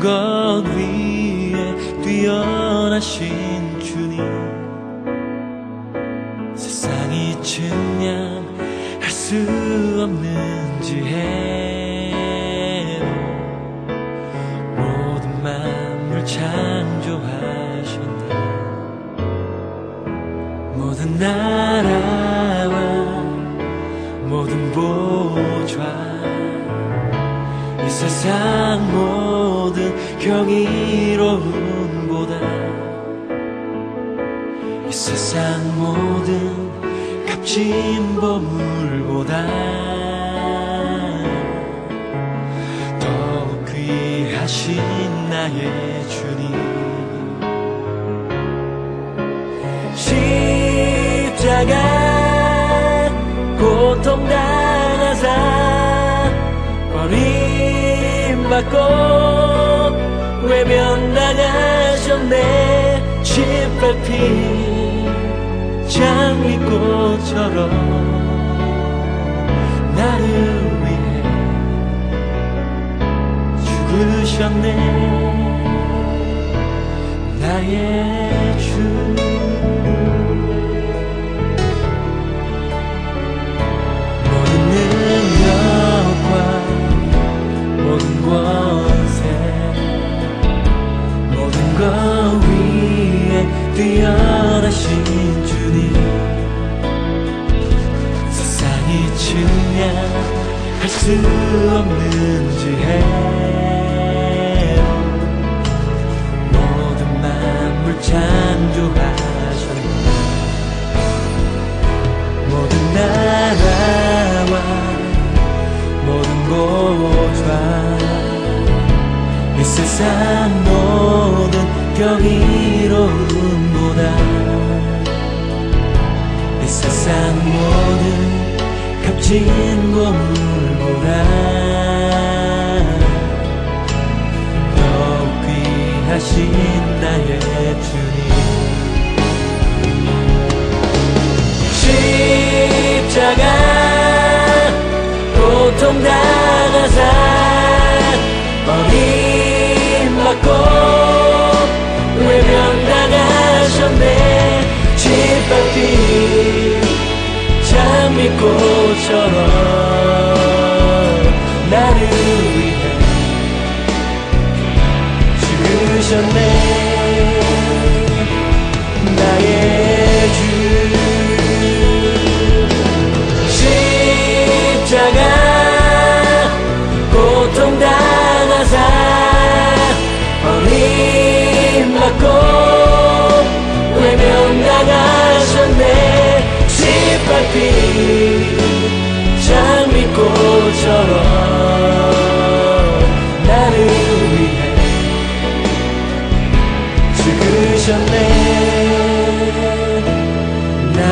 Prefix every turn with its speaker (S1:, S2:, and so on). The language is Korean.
S1: 것 위에 뛰어나신 주님. 세상이 증량할 수 없는 지혜 모든 만물 창조하셨네. 모든 나라와 모든 보좌 세상 모든 경이로운 보다. 이 세상 모든 값진 보물보다. 더욱 귀하신 나의 주님 받고 외면당하셨네. 짓밟힌 장미꽃처럼 나를 위해 죽으셨네. 나의 할수 없는 지혜로 모든 만물 창조하셨네. 모든 나라와 모든 보좌 이 세상 모든 경이로운 보다 이 세상 모든 값진 귀 하신 나의 주님. 십자가 고통 당하사 버림 받고 외면 당하셨네. 짓밟힌 장미꽃처럼 죽으셨